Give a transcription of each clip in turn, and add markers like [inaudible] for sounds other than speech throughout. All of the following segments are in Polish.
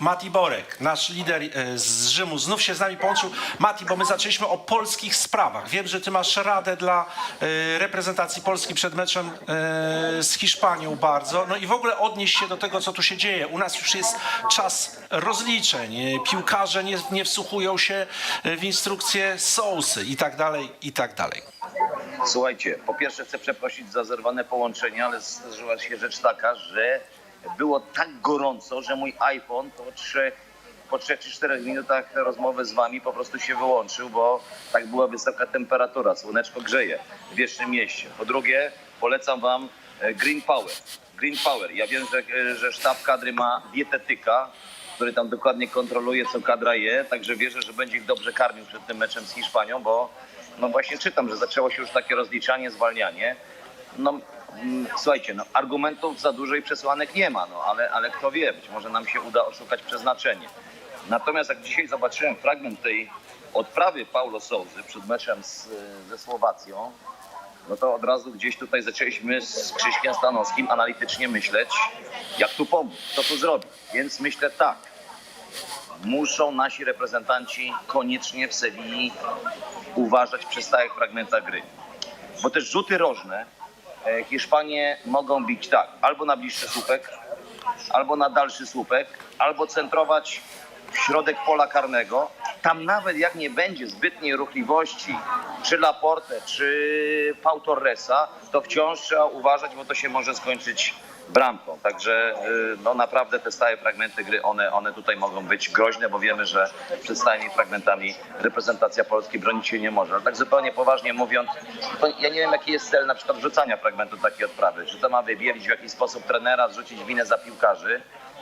Mati Borek, nasz lider e, z Rzymu, znów się z nami połączył. Mati, bo my zaczęliśmy o polskich sprawach. Wiem, że ty masz radę dla e, reprezentacji Polski przed meczem e, z Hiszpanią bardzo. No i w ogóle odnieść się do tego, co tu się dzieje. U nas już jest czas rozliczeń. Piłkarze nie, nie wsłuchują się w instrukcje sousy i tak dalej, i tak dalej. Słuchajcie, po pierwsze chcę przeprosić za zerwane połączenie, ale zdarzyła się rzecz taka, że było tak gorąco, że mój iPhone po trzech, po trzech czy czterech minutach rozmowy z wami po prostu się wyłączył, bo tak była wysoka temperatura, słoneczko grzeje w wiecznym mieście. Po drugie, polecam wam e, Green Power. Green Power. Ja wiem, że, e, że sztab kadry ma dietetyka, który tam dokładnie kontroluje, co kadra je, także wierzę, że będzie ich dobrze karmił przed tym meczem z Hiszpanią, bo no właśnie czytam, że zaczęło się już takie rozliczanie, zwalnianie. No słuchajcie, no argumentów za dużo i przesłanek nie ma, no ale, ale kto wie, być może nam się uda oszukać przeznaczenie. Natomiast jak dzisiaj zobaczyłem fragment tej odprawy Paulo Souzy przed meczem z, ze Słowacją, no to od razu gdzieś tutaj zaczęliśmy z Krzyśkiem Stanowskim analitycznie myśleć, jak tu pomóc, co tu zrobić. Więc myślę tak, muszą nasi reprezentanci koniecznie w Sewilli uważać przy stałych fragmentach gry. Bo też rzuty rożne Hiszpanie mogą bić tak, albo na bliższy słupek, albo na dalszy słupek, albo centrować w środek pola karnego. Tam nawet jak nie będzie zbytniej ruchliwości, czy Laporte, czy Pau Torresa, to wciąż trzeba uważać, bo to się może skończyć bramką. Także y, no naprawdę te stałe fragmenty gry, one, one tutaj mogą być groźne, bo wiemy, że przed stałymi fragmentami reprezentacja Polski bronić się nie może. Ale tak zupełnie poważnie mówiąc, ja nie wiem jaki jest cel na przykład wrzucania fragmentu takiej odprawy. Czy to ma wybielić w jakiś sposób trenera, zrzucić winę za piłkarzy,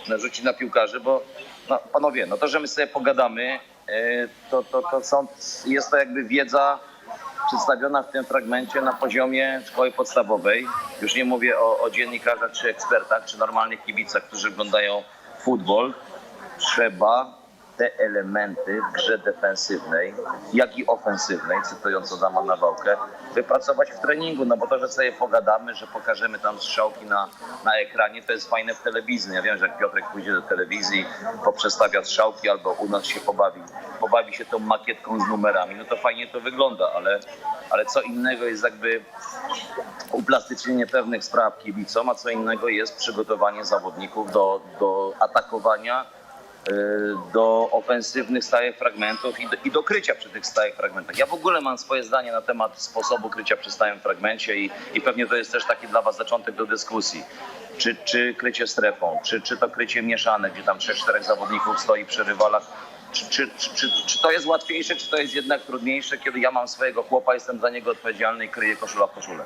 narzucić na piłkarzy, bo no, panowie, no to, że my sobie pogadamy, y, to, to, to są, jest to jakby wiedza przedstawiona w tym fragmencie na poziomie szkoły podstawowej. Już nie mówię o, o dziennikarzach czy ekspertach, czy normalnych kibicach, którzy oglądają futbol. Trzeba te elementy w grze defensywnej, jak i ofensywnej, cytując Adama Nawałkę, wypracować w treningu, no bo to, że sobie pogadamy, że pokażemy tam strzałki na, na ekranie, to jest fajne w telewizji. Ja wiem, że jak Piotrek pójdzie do telewizji, poprzestawia strzałki albo u nas się pobawi, pobawi się tą makietką z numerami, no to fajnie to wygląda, ale, ale co innego jest jakby uplastycznienie pewnych spraw kibicom, a co innego jest przygotowanie zawodników do, do atakowania, do ofensywnych stałych fragmentów i do, i do krycia przy tych stałych fragmentach. Ja w ogóle mam swoje zdanie na temat sposobu krycia przy stałym fragmencie i, i pewnie to jest też taki dla Was zaczątek do dyskusji. Czy, czy krycie strefą, czy, czy to krycie mieszane, gdzie tam trzech, czterech zawodników stoi przy rywalach. Czy, czy, czy, czy, czy to jest łatwiejsze, czy to jest jednak trudniejsze, kiedy ja mam swojego chłopa, jestem za niego odpowiedzialny i kryję koszula w koszulę?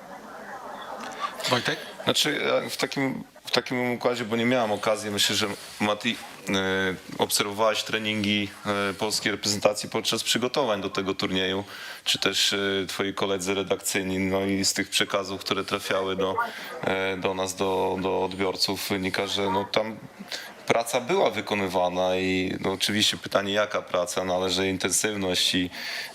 Wojtek? Znaczy ja w takim, w takim układzie, bo nie miałem okazji, myślę, że Mati e, obserwowałeś treningi e, polskiej reprezentacji podczas przygotowań do tego turnieju, czy też e, twoi koledzy redakcyjni, no i z tych przekazów, które trafiały do, do nas, do, do odbiorców wynika, że no tam praca była wykonywana i no oczywiście pytanie jaka praca, no ale że intensywność i,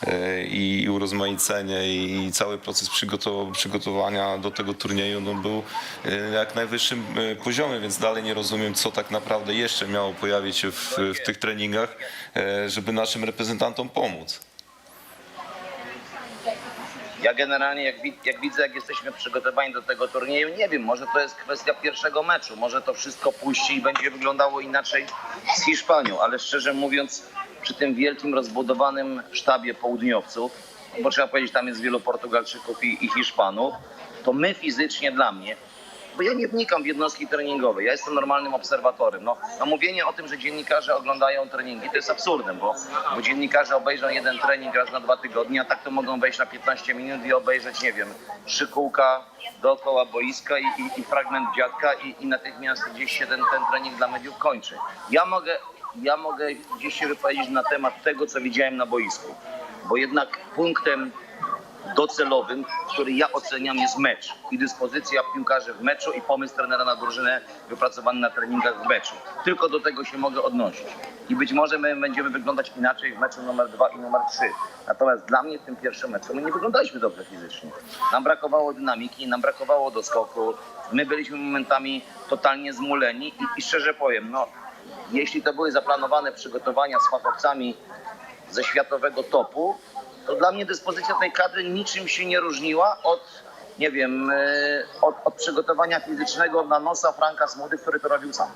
e, i urozmaicenie i cały proces przygotow- przygotowania do tego turnieju no był e, jak najwyższym e, poziomie, więc dalej nie rozumiem co tak naprawdę jeszcze miało pojawić się w, w tych treningach, żeby naszym reprezentantom pomóc. Ja generalnie jak, jak widzę, jak jesteśmy przygotowani do tego turnieju, nie wiem, może to jest kwestia pierwszego meczu, może to wszystko puści i będzie wyglądało inaczej z Hiszpanią, ale szczerze mówiąc, przy tym wielkim, rozbudowanym sztabie południowców, bo trzeba powiedzieć, tam jest wielu Portugalczyków i, i Hiszpanów, to my fizycznie dla mnie, bo ja nie wnikam w jednostki treningowe, ja jestem normalnym obserwatorem. No, no mówienie o tym, że dziennikarze oglądają treningi, to jest absurdem, bo, bo dziennikarze obejrzą jeden trening raz na dwa tygodnie, a tak to mogą wejść na 15 minut i obejrzeć, nie wiem, trzy kółka dookoła boiska i, i, i fragment dziadka i, i natychmiast gdzieś się ten, ten trening dla mediów kończy. Ja mogę, ja mogę gdzieś się wypowiedzieć na temat tego, co widziałem na boisku, bo jednak punktem docelowym, który ja oceniam jest mecz i dyspozycja piłkarzy w meczu i pomysł trenera na drużynę wypracowany na treningach w meczu. Tylko do tego się mogę odnosić. I być może my będziemy wyglądać inaczej w meczu numer dwa i numer trzy. Natomiast dla mnie w tym pierwszym meczu my nie wyglądaliśmy dobrze fizycznie. Nam brakowało dynamiki, nam brakowało doskoku. My byliśmy momentami totalnie zmuleni i, i szczerze powiem, no jeśli to były zaplanowane przygotowania z fachowcami ze światowego topu, to dla mnie dyspozycja tej kadry niczym się nie różniła od, nie wiem, e, od, od przygotowania fizycznego na nosa Franka Smudy, który to robił sam.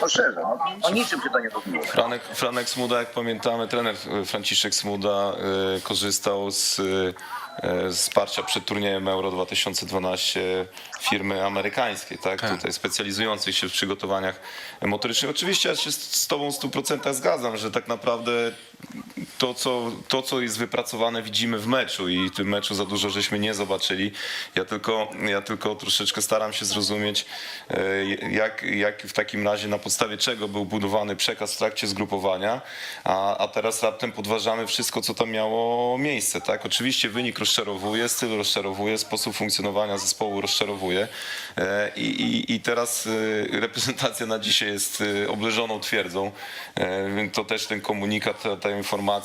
No szczerze, no, o niczym się to nie różniło. Franek, Franek Smuda, jak pamiętamy, trener Franciszek Smuda e, korzystał z e, wsparcia przed turniejem Euro 2012 firmy amerykańskiej, tak? Tutaj specjalizującej się w przygotowaniach motorycznych. Oczywiście ja się z, z Tobą w 100% zgadzam, że tak naprawdę to co, to, co jest wypracowane, widzimy w meczu i w tym meczu za dużo żeśmy nie zobaczyli. Ja tylko, ja tylko troszeczkę staram się zrozumieć, e, jak, jak w takim razie na podstawie czego był budowany przekaz w trakcie zgrupowania, a, a teraz raptem podważamy wszystko, co tam miało miejsce. Tak? Oczywiście wynik rozczarowuje, styl rozczarowuje, sposób funkcjonowania zespołu rozczarowuje E, i, i, i teraz e, reprezentacja na dzisiaj jest obleżoną twierdzą. To też ten komunikat, ta, ta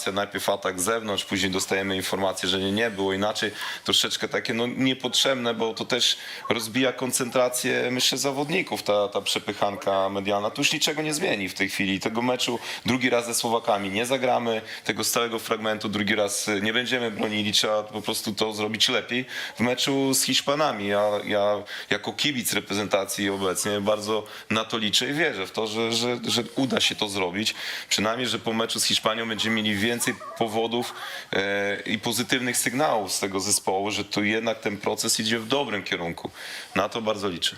informacja, najpierw atak z zewnątrz, później dostajemy informację, że nie, nie było inaczej. Troszeczkę takie no, niepotrzebne, bo to też rozbija koncentrację, myślę, zawodników, ta, ta przepychanka medialna. Tu już niczego nie zmieni w tej chwili. Tego meczu drugi raz ze Słowakami nie zagramy, tego stałego fragmentu drugi raz nie będziemy bronili, trzeba po prostu to zrobić lepiej. W meczu z Hiszpanami ja, ja jako kibic reprezentacji obecnie bardzo na to liczę i wierzę w to, że, że, że uda się to zrobić. Przynajmniej, że po meczu z Hiszpanią będziemy mieli więcej powodów e, i pozytywnych sygnałów z tego zespołu, że tu jednak ten proces idzie w dobrym kierunku. Na to bardzo liczę.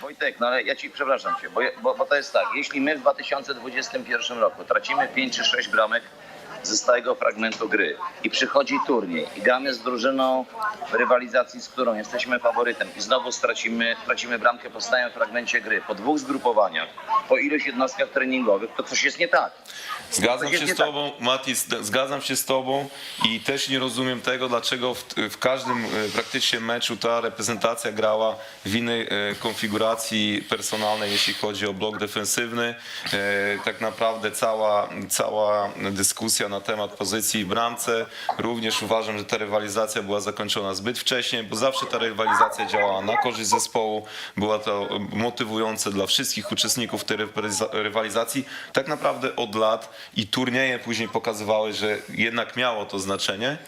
Wojtek, no ale ja ci przepraszam cię, bo, bo, bo to jest tak, jeśli my w 2021 roku tracimy 5 czy 6 bramek ze stałego fragmentu gry i przychodzi turniej i gramy z drużyną w rywalizacji, z którą jesteśmy faworytem i znowu stracimy, tracimy bramkę po stałym fragmencie gry, po dwóch zgrupowaniach, po iluś jednostkach treningowych, to coś jest nie tak. Zgadzam się z tak. Tobą, Mati, zd- zgadzam się z Tobą i też nie rozumiem tego, dlaczego w, w każdym e, praktycznie meczu ta reprezentacja grała w innej e, konfiguracji personalnej, jeśli chodzi o blok defensywny. E, Tak naprawdę cała, cała dyskusja na temat pozycji w bramce. Również uważam, że ta rywalizacja była zakończona zbyt wcześnie, bo zawsze ta rywalizacja działała na korzyść zespołu. Była to motywujące dla wszystkich uczestników tej rywaliza- rywalizacji. Tak naprawdę od lat i turnieje później pokazywały, że jednak miało to znaczenie.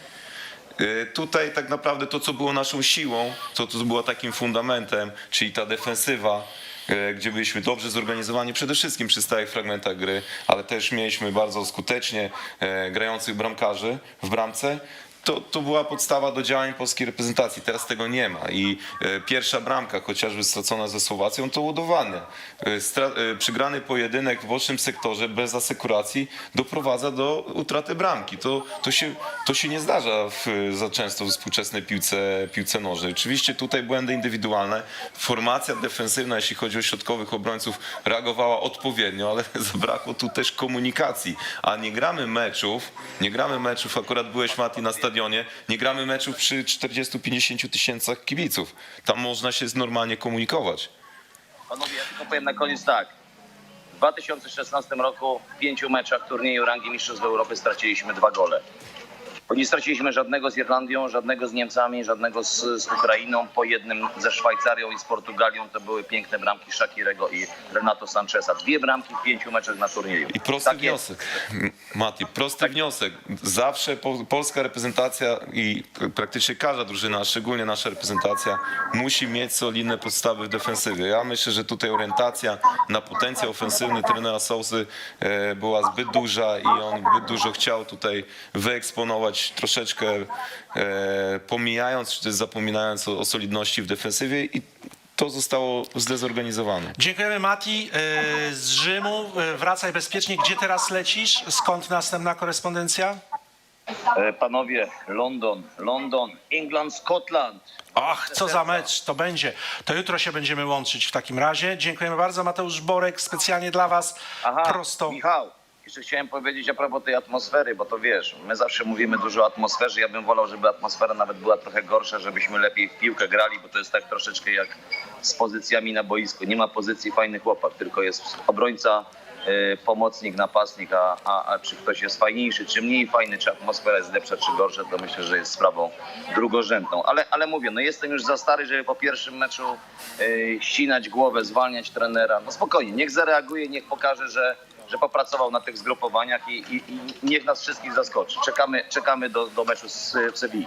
Y, Tutaj tak naprawdę to, co było naszą siłą, to, co było takim fundamentem, czyli ta defensywa, gdzie byliśmy dobrze zorganizowani przede wszystkim przy stałych fragmentach gry, ale też mieliśmy bardzo skutecznie e, grających bramkarzy w bramce. To, to była podstawa do działań polskiej reprezentacji. Teraz tego nie ma. I e, pierwsza bramka, chociażby stracona ze Słowacją, to udowadnia. E, stra- e, przygrany pojedynek w bocznym sektorze bez asekuracji doprowadza do utraty bramki. To, to, się, to się nie zdarza w, za często w współczesnej piłce, piłce nożnej. Oczywiście tutaj błędy indywidualne. Formacja defensywna, jeśli chodzi o środkowych obrońców, reagowała odpowiednio, ale [laughs] zabrakło tu też komunikacji. A nie gramy meczów, nie gramy meczów, akurat byłeś Mati na stadionie, nie gramy meczów przy 40-50 tysięcach kibiców. Tam można się normalnie komunikować. Panowie, ja tylko powiem na koniec tak. W 2016 roku w pięciu meczach turnieju rangi Mistrzostw Europy straciliśmy dwa gole. Bo nie straciliśmy żadnego z Irlandią, żadnego z Niemcami, żadnego z, z Ukrainą, po jednym ze Szwajcarią i z Portugalią. To były piękne bramki Shakirego i Renato Sancheza. Dwie bramki w pięciu meczach na turnieju. I prosty Tak wniosek, Mati, prosty wniosek. Zawsze po, polska reprezentacja i praktycznie każda drużyna, szczególnie nasza reprezentacja, musi mieć solidne podstawy w defensywie. Ja myślę, że tutaj orientacja na potencjał ofensywny trenera Sousy e, była zbyt duża i on zbyt dużo chciał tutaj wyeksponować troszeczkę, e, pomijając czy też zapominając o, o solidności w defensywie i to zostało zdezorganizowane. Dziękujemy Mati. E, Z Rzymu e, wracaj bezpiecznie. Gdzie teraz lecisz? Skąd następna korespondencja? E, Panowie, London, London, England, Scotland. Ach, co za mecz to będzie. To jutro się będziemy łączyć w takim razie. Dziękujemy bardzo. Mateusz Borek specjalnie dla Was. Aha, Prosto. Michał, jeszcze chciałem powiedzieć a propos tej atmosfery, bo to wiesz, my zawsze mówimy dużo o atmosferze. Ja bym wolał, żeby atmosfera nawet była trochę gorsza, żebyśmy lepiej w piłkę grali, bo to jest tak troszeczkę jak z pozycjami na boisku. Nie ma pozycji fajny chłopak, tylko jest obrońca e, pomocnik, napastnik, a, a, a czy ktoś jest fajniejszy, czy mniej fajny, czy atmosfera jest lepsza, czy gorsza, to myślę, że jest sprawą drugorzędną. Ale, ale mówię, no jestem już za stary, żeby po pierwszym meczu e, ścinać głowę, zwalniać trenera. No spokojnie, niech zareaguje, niech pokaże, że, że popracował na tych zgrupowaniach i, i, i niech nas wszystkich zaskoczy. Czekamy, czekamy do, do meczu z, w Sewilli.